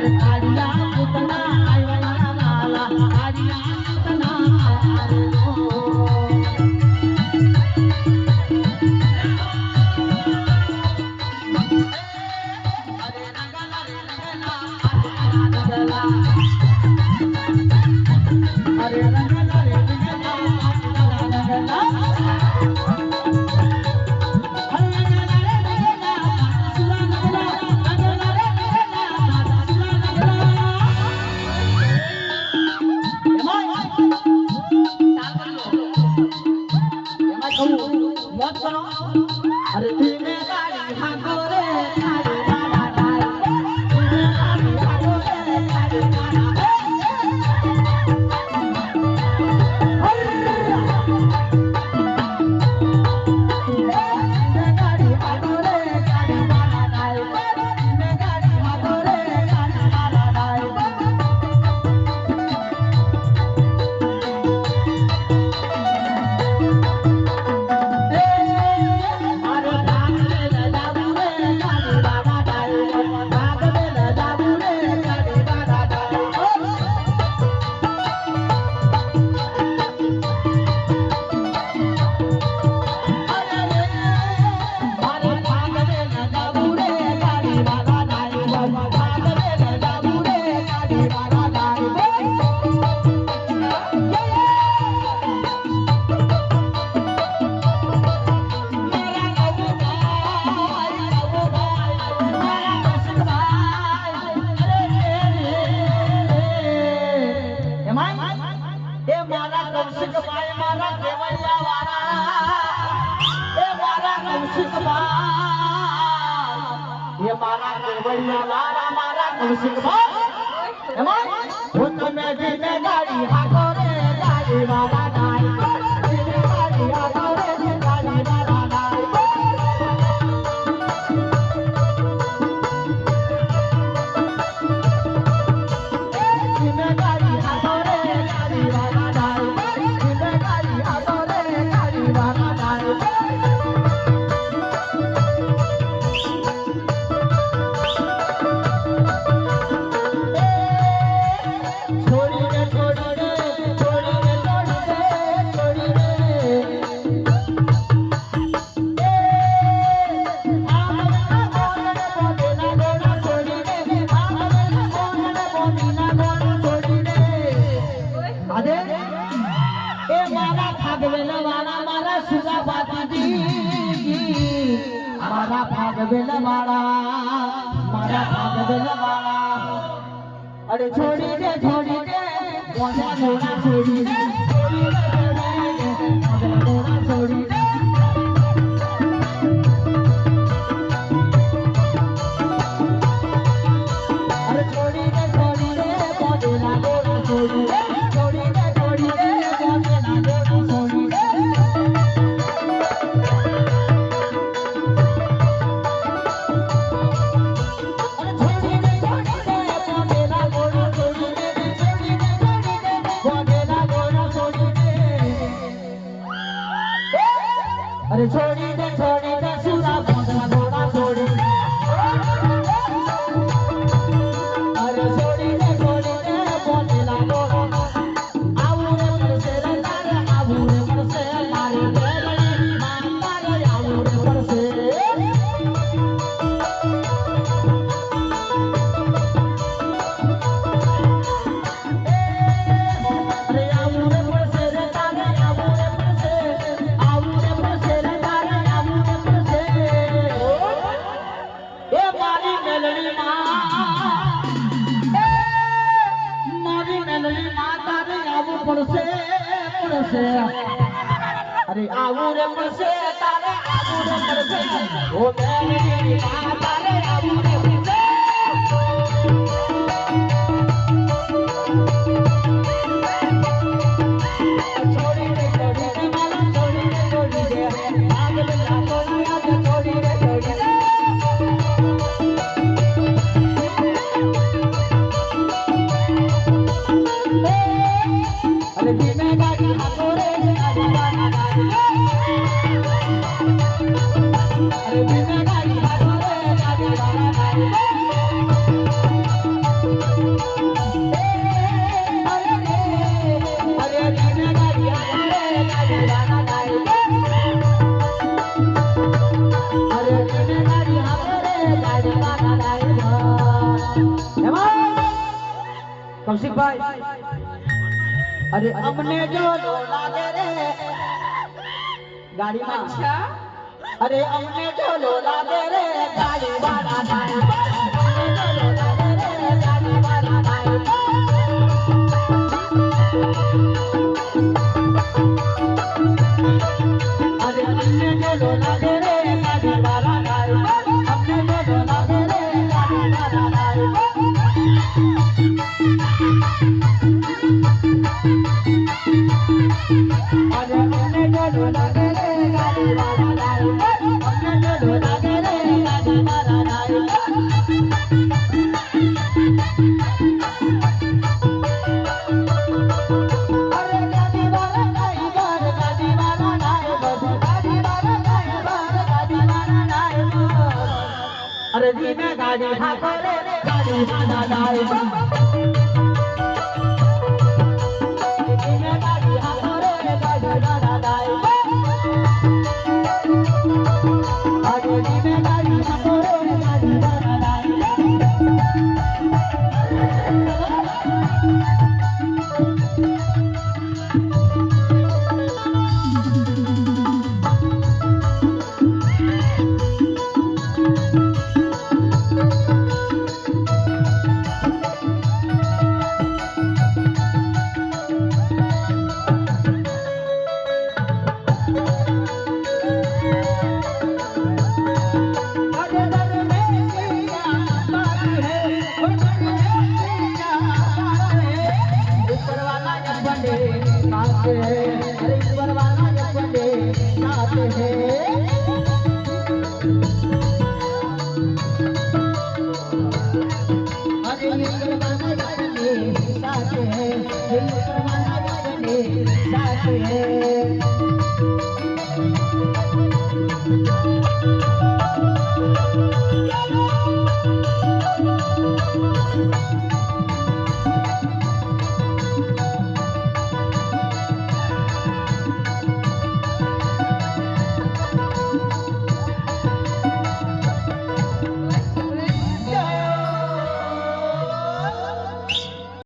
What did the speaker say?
i don't know আছো মত করো আরে કુશિકભાઈ એ મારા કેવડિયા લારા મારા કુશિકભાઈ એમાં હું તમે ગાડી હાકો રે ગાડી બાબા. મારા ભાગવેલ વાળા મારા ભાગવેલ વાળા. અરે છોડી દે છોડી દે મોઢા છોડી દે? તારે આવું રે તારે આવું રે ઓ તારે આવું કૌશિકભાઈ. અરે અમને જો લાગે રે. ગાડીમાં. અરે અમને જો લાગે રે. ગાડી વાળા ગાડી વાળા ગાડી વાળા 哎，来来来，大家大。